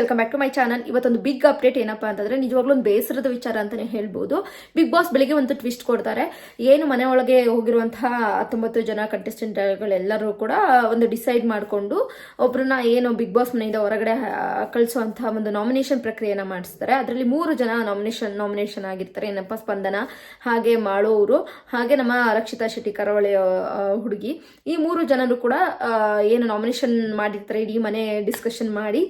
Welcome back to my channel ಇವತ್ತೊಂದು big update ಏನಪ್ಪ ಅಂತಂದ್ರೆ ನಿಜವಾಗ್ಲೂ ಒಂದು ಬೇಸರದ ವಿಚಾರ ಅಂತಾನೆ ಹೇಳ್ಬೋದು. ಬಿಗ್ ಬಾಸ್ ಬೆಳಿಗ್ಗೆ ಒಂದು ಟ್ವಿಸ್ಟ್ ಕೊಡ್ತಾರೆ. ಏನು ಮನೆ ಒಳಗೆ ಹೋಗಿರುವಂತಹ ಹತ್ತೊಂಬತ್ತು ಜನ ಕಂಟೆಸ್ಟೆಂಟ್ಗಳೆಲ್ಲರೂ ಕೂಡ ಒಂದು ಡಿಸೈಡ್ ಮಾಡಿಕೊಂಡು ಒಬ್ಬರನ್ನ ಏನು ಬಿಗ್ ಬಾಸ್ ಮನೆಯಿಂದ ಹೊರಗಡೆ ಕಳಿಸುವಂತಹ ಒಂದು ನಾಮಿನೇಷನ್ ಪ್ರಕ್ರಿಯೆನ ಮಾಡಿಸ್ತಾರೆ. ಅದರಲ್ಲಿ ಮೂರು ಜನ ನಾಮಿನೇಷನ್ ನಾಮಿನೇಷನ್ ಆಗಿರ್ತಾರೆ. ಏನಪ್ಪ, ಸ್ಪಂದನ, ಹಾಗೆ ಮಾಡೋರು ಹಾಗೆ ನಮ್ಮ ರಕ್ಷಿತಾ ಶೆಟ್ಟಿ ಕರಾವಳಿ ಹುಡುಗಿ. ಈ ಮೂರು ಜನರು ಕೂಡ ಏನು ನಾಮಿನೇಷನ್ ಮಾಡಿರ್ತಾರೆ. ಇಡೀ ಮನೆ ಡಿಸ್ಕಷನ್ ಮಾಡಿ.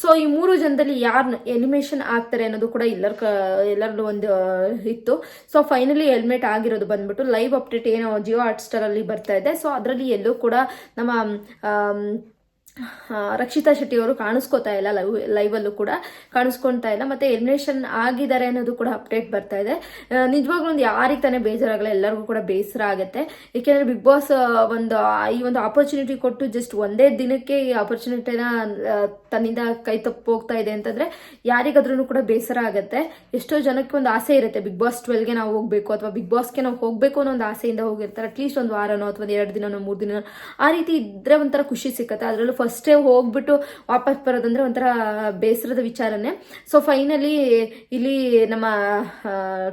ಸೊ ಈ ಮೂರು ಜನದಲ್ಲಿ ಯಾರು ಎಲಿಮಿನೇಷನ್ ಆಗ್ತಾರೆ ಅನ್ನೋದು ಕೂಡ ಎಲ್ಲರ ಕ ಎಲ್ಲರಲ್ಲೂ ಒಂದು ಇತ್ತು. ಸೊ ಫೈನಲಿ ಹೆಲ್ಮೆಟ್ ಆಗಿರೋದು ಬಂದ್ಬಿಟ್ಟು ಲೈವ್ ಅಪ್ಡೇಟ್ ಏನೋ ಜಿಯೋ ಹಾಟ್ ಸ್ಟಾರ್ ಅಲ್ಲಿ ಬರ್ತಾ ಇದೆ. ಸೊ ಅದರಲ್ಲಿ ಎಲ್ಲೂ ಕೂಡ ನಮ್ಮ ರಕ್ಷಿತಾ ಶೆಟ್ಟಿ ಅವರು ಕಾಣಿಸ್ಕೋತಾ ಇಲ್ಲ, ಲೈವ್, ಲೈವಲ್ಲೂ ಕೂಡ ಕಾಣಿಸ್ಕೊತಾ ಇಲ್ಲ, ಮತ್ತೆ ಎಲಿಮಿನೇಷನ್ ಆಗಿದ್ದಾರೆ ಅನ್ನೋದು ಕೂಡ ಅಪ್ಡೇಟ್ ಬರ್ತಾ ಇದೆ. ನಿಜವಾಗ್ಲೂ ಒಂದು ಯಾರಿಗೆ ತಾನೇ ಬೇಜಾರಾಗಲ್ಲ, ಎಲ್ಲರಿಗೂ ಕೂಡ ಬೇಸರ ಆಗುತ್ತೆ. ಏಕೆಂದರೆ ಬಿಗ್ ಬಾಸ್ ಒಂದು ಈ ಒಂದು ಆಪರ್ಚುನಿಟಿ ಕೊಟ್ಟು ಜಸ್ಟ್ ಒಂದೇ ದಿನಕ್ಕೆ ಈ ಆಪರ್ಚುನಿಟಿನ ತನ್ನಿಂದ ಕೈ ತಪ್ಪು ಹೋಗ್ತಾ ಇದೆ ಅಂತಂದ್ರೆ ಯಾರಿಗಾದ್ರೂ ಕೂಡ ಬೇಸರ ಆಗುತ್ತೆ. ಎಷ್ಟೋ ಜನಕ್ಕೆ ಒಂದು ಆಸೆ ಇರುತ್ತೆ, ಬಿಗ್ ಬಾಸ್ ಟ್ವೆಲ್ಗೆ ನಾವು ಹೋಗಬೇಕು ಅಥವಾ ಬಿಗ್ ಬಾಸ್ಗೆ ನಾವು ಹೋಗ್ಬೇಕು ಅನ್ನೋ ಒಂದು ಆಸೆಯಿಂದ ಹೋಗಿರ್ತಾರೆ ಅಟ್ಲೀಸ್ಟ್ ಒಂದು ವಾರನೋ ಅಥವಾ ಎರಡು ದಿನನೋ, ಮೂರು ದಿನ ಆ ರೀತಿ ಇದ್ರೆ ಒಂಥರ ಖುಷಿ ಸಿಕ್ಕತ್ತೆ. ಅದರಲ್ಲೂ ಫಸ್ಟೇ ಹೋಗ್ಬಿಟ್ಟು ವಾಪಸ್ ಬರೋದಂದ್ರೆ ಒಂಥರ ಬೇಸರದ ವಿಚಾರನೇ. ಸೊ ಫೈನಲಿ ಇಲ್ಲಿ ನಮ್ಮ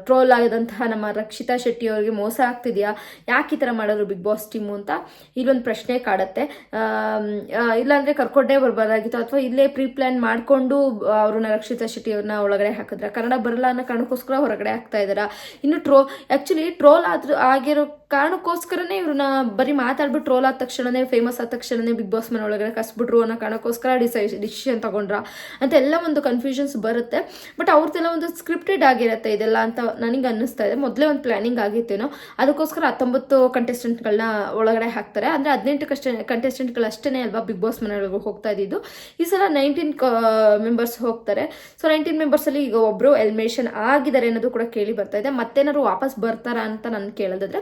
ಟ್ರೋಲ್ ಆಗದಂತಹ ನಮ್ಮ ರಕ್ಷಿತಾ ಶೆಟ್ಟಿ ಅವರಿಗೆ ಮೋಸ ಆಗ್ತಿದೆಯಾ? ಯಾಕೆ ಈ ಥರ ಮಾಡೋರು ಬಿಗ್ ಬಾಸ್ ಟೀಮು ಅಂತ ಇಲ್ಲೊಂದು ಪ್ರಶ್ನೆ ಕಾಡತ್ತೆ. ಇಲ್ಲಾಂದರೆ ಕರ್ಕೊಂಡೇ ಬರ್ಬಾರ್ದಾಗಿತ್ತು ಅಥವಾ ಇಲ್ಲೇ ಪ್ರೀ ಪ್ಲಾನ್ ಮಾಡಿಕೊಂಡು ಅವ್ರನ್ನ ರಕ್ಷಿತಾ ಶೆಟ್ಟಿ ಅವ್ರನ್ನ ಒಳಗಡೆ ಹಾಕಿದ್ರ? ಕನ್ನಡ ಬರಲ್ಲ ಅನ್ನೋ ಕಾರಣಕ್ಕೋಸ್ಕರ ಹೊರಗಡೆ ಹಾಕ್ತಾ ಇದಾರ ಇನ್ನು ಟ್ರೋ ಆ್ಯಕ್ಚುಲಿ ಟ್ರೋಲ್ ಆದ್ರೂ, ಆಗಿರೋ ಕಾರಣಕ್ಕೋಸ್ಕರನೇ ಇವ್ರನ್ನ ಬರೀ ಮಾತಾಡ್ಬಿಟ್ಟು ಟ್ರೋಲ್ ಆದ ತಕ್ಷಣನೇ ಫೇಮಸ್ ಆದ ತಕ್ಷಣನೇ ಬಿಗ್ ಬಾಸ್ ಮನೆ ಒಳಗಡೆ ಕಸ್ಬಿಟ್ರು ಅನ್ನೋ ಕಾರಣಕ್ಕೋಸ್ಕರ ಡಿಸೈ ಡಿಸಿಷನ್ ತಗೊಂಡ್ರ ಅಂತ ಎಲ್ಲ ಒಂದು ಕನ್ಫ್ಯೂಷನ್ಸ್ ಬರುತ್ತೆ. ಬಟ್ ಅವ್ರದ್ದೆಲ್ಲ ಒಂದು ಸ್ಕ್ರಿಪ್ಟೆಡ್ ಆಗಿರುತ್ತೆ ಇದೆಲ್ಲ ಅಂತ ನನಗೆ ಅನ್ನಿಸ್ತಾ ಇದೆ. ಮೊದಲೇ ಒಂದು ಪ್ಲಾನಿಂಗ್ ಆಗಿತ್ತೇನೋ ಅದಕ್ಕೋಸ್ಕರ ಹತ್ತೊಂಬತ್ತು ಕಂಟೆಸ್ಟೆಂಟ್ಗಳನ್ನ ಒಳಗಡೆ ಹಾಕ್ತಾರೆ. ಅಂದರೆ ಹದಿನೆಂಟು ಕಷ್ಟ ಕಂಟೆಸ್ಟೆಂಟ್ಗಳು ಅಷ್ಟೇ ಅಲ್ವಾ ಬಿಗ್ ಬಾಸ್ ಮನೆಯೊಳಗೆ ಹೋಗ್ತಾ ಇದ್ದಿದ್ದು. ಈ ಸಲ ನೈನ್ಟೀನ್ ಮೆಂಬರ್ಸ್ ಹೋಗ್ತಾರೆ. ಸೊ ನೈನ್ಟೀನ್ ಮೆಂಬರ್ಸಲ್ಲಿ ಈಗ ಒಬ್ಬರು ಎಲಿಮಿನೇಷನ್ ಆಗಿದ್ದಾರೆ ಅನ್ನೋದು ಕೂಡ ಕೇಳಿ ಬರ್ತಾ ಇದೆ. ಮತ್ತೇನಾದ್ರು ವಾಪಸ್ ಬರ್ತಾರಾ ಅಂತ ನಾನು ಕೇಳೋದಾದ್ರೆ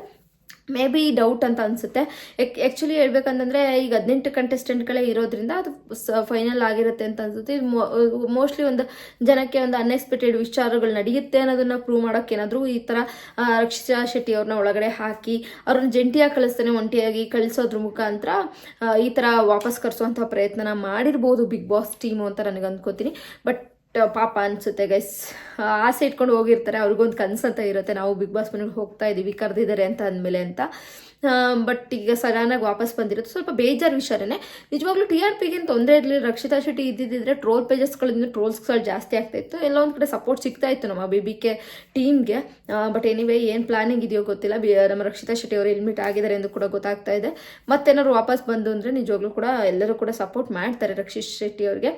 ಮೇ ಬಿ ಡೌಟ್ ಅಂತ ಅನಿಸುತ್ತೆ. ಆ್ಯಕ್ಚುಲಿ ಹೇಳ್ಬೇಕಂತಂದರೆ ಈಗ ಹದಿನೆಂಟು ಕಂಟೆಸ್ಟೆಂಟ್ಗಳೇ ಇರೋದ್ರಿಂದ ಅದು ಫೈನಲ್ ಆಗಿರುತ್ತೆ ಅಂತ ಅನ್ಸುತ್ತೆ. ಮೋಸ್ಟ್ಲಿ ಒಂದು ಜನಕ್ಕೆ ಒಂದು ಅನ್ಎಕ್ಸ್ಪೆಕ್ಟೆಡ್ ವಿಚಾರಗಳು ನಡೆಯುತ್ತೆ ಅನ್ನೋದನ್ನ ಪ್ರೂವ್ ಮಾಡೋಕೆ ಏನಾದರೂ ಈ ಥರ ರಕ್ಷಿತಾ ಶೆಟ್ಟಿ ಅವ್ರನ್ನ ಒಳಗಡೆ ಹಾಕಿ, ಅವ್ರನ್ನ ಜಂಟಿಯಾಗಿ ಕಳಿಸ್ತಾನೆ, ಒಂಟಿಯಾಗಿ ಕಳಿಸೋದ್ರ ಮುಖಾಂತರ ಈ ಥರ ವಾಪಸ್ ಕರೆಸುವಂಥ ಪ್ರಯತ್ನನ ಮಾಡಿರ್ಬೋದು ಬಿಗ್ ಬಾಸ್ ಟೀಮು ಅಂತ ನನಗೆ ಅಂದ್ಕೋತೀನಿ ಬಟ್ ಪಾಪ ಅನ್ಸುತ್ತೆ ಗೈಸ್ ಆಸೆ ಇಟ್ಕೊಂಡು ಹೋಗಿರ್ತಾರೆ. ಅವ್ರಿಗೊಂದು ಕನಸು ಅಂತ ಇರುತ್ತೆ. ನಾವು ಬಿಗ್ ಬಾಸ್ ಮನೆಗೆ ಹೋಗ್ತಾ ಇದ್ದೀವಿ ಕರೆದಿದ್ದಾರೆ ಅಂತ ಅಂದಮೇಲೆ ಅಂತ. ಬಟ್ ಈಗ ಸಡನ್ನಾಗಿ ವಾಪಸ್ ಬಂದಿರೋದು. ಸ್ವಲ್ಪ ಬೇಜಾರು ವಿಚಾರನೇ. ನಿಜವಾಗ್ಲೂ ಟಿ ಆರ್ ಪಿಗೆ ತೊಂದರೆ ಇರಲಿಲ್ಲ. ರಕ್ಷಿತಾ ಶೆಟ್ಟಿ ಇದ್ದಿದ್ದರೆ ಟ್ರೋಲ್ ಪೇಜಸ್ಗಳಿಂದ ಟ್ರೋಲ್ಸ್ಗಳು ಜಾಸ್ತಿ ಆಗ್ತಾ ಇತ್ತು. ಎಲ್ಲ ಒಂದು ಕಡೆ ಸಪೋರ್ಟ್ ಸಿಗ್ತಾ ಇತ್ತು ನಮ್ಮ ಬಿ ಬಿ ಕೆ ಟೀಮ್ಗೆ ಬಟ್ ಎನಿವೇ ಏನು ಪ್ಲಾನಿಂಗ್ ಇದೆಯೋ ಗೊತ್ತಿಲ್ಲ. ಬಿ ನಮ್ಮ ರಕ್ಷಿತಾ ಶೆಟ್ಟಿ ಅವರು ಎಲ್ಮಿಟ್ ಆಗಿದ್ದಾರೆ ಎಂದು ಕೂಡ ಗೊತ್ತಾಗ್ತಾ ಇದೆ. ಮತ್ತೇನಾದ್ರು ವಾಪಸ್ ಬಂದು ಅಂದರೆ ನಿಜವಾಗ್ಲೂ ಕೂಡ ಎಲ್ಲರೂ ಕೂಡ ಸಪೋರ್ಟ್ ಮಾಡ್ತಾರೆ ರಕ್ಷಿತ್ ಶೆಟ್ಟಿ ಅವರಿಗೆ.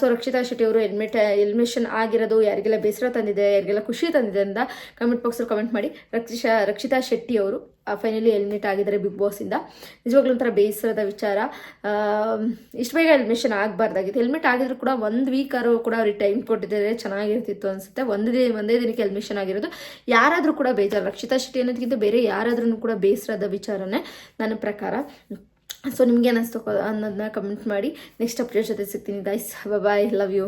ಸೊ ರಕ್ಷಿತಾ ಶೆಟ್ಟಿ ಅವರು ಎಲ್ಮಿಟ್ ಎಲ್ಮಿಷನ್ ಆಗಿರೋದು ಯಾರಿಗೆಲ್ಲ ಬೇಸರ ತಂದಿದೆ, ಯಾರಿಗೆಲ್ಲ ಖುಷಿ ತಂದಿದೆ ಅಂತ ಕಮೆಂಟ್ ಬಾಕ್ಸಲ್ಲಿ ಕಮೆಂಟ್ ಮಾಡಿ. ರಕ್ಷಿತಾ ರಕ್ಷಿತಾ ಶೆಟ್ಟಿ ಅವರು ಫೈನಲಿ ಎಲಿಮಿನೇಟ್ ಆಗಿದ್ದಾರೆ ಬಿಗ್ ಬಾಸಿಂದ ನಿಜವಾಗ್ಲೂ ಒಂಥರ ಬೇಸರದ ವಿಚಾರ. ಇಷ್ಟು ಬೇಗ ಎಲ್ಮಿಷನ್ ಆಗಬಾರ್ದಾಗಿತ್ತು. ಹೆಲ್ಮೆಟ್ ಆಗಿದ್ರು ಕೂಡ ಒಂದು ವೀಕ್ ಆರು ಕೂಡ ಅವ್ರಿಗೆ ಟೈಮ್ ಕೊಟ್ಟಿದ್ದಾರೆ. ಚೆನ್ನಾಗಿರ್ತಿತ್ತು ಅನಿಸುತ್ತೆ. ಒಂದು ದಿನ, ಒಂದೇ ದಿನಕ್ಕೆ ಎಲ್ಮಿಷನ್ ಆಗಿರೋದು. ಯಾರಾದರೂ ಕೂಡ ಬೇಜಾರು. ರಕ್ಷಿತಾ ಶೆಟ್ಟಿ ಅನ್ನೋದಕ್ಕಿಂತ ಬೇರೆ ಯಾರಾದ್ರೂ ಕೂಡ ಬೇಸರದ ವಿಚಾರನೇ ನನ್ನ ಪ್ರಕಾರ. ಸೊ ನಿಮ್ಗೆ ಏನಿಸ್ತು ಅನ್ನೋದನ್ನ ಕಮೆಂಟ್ ಮಾಡಿ. ನೆಕ್ಸ್ಟ್ ಅಪ್ಡೇಟ್ ಜೊತೆ ಸಿಗ್ತೀನಿ ಗೈಸ್ ಬಾಯ್ ಲವ್ ಯು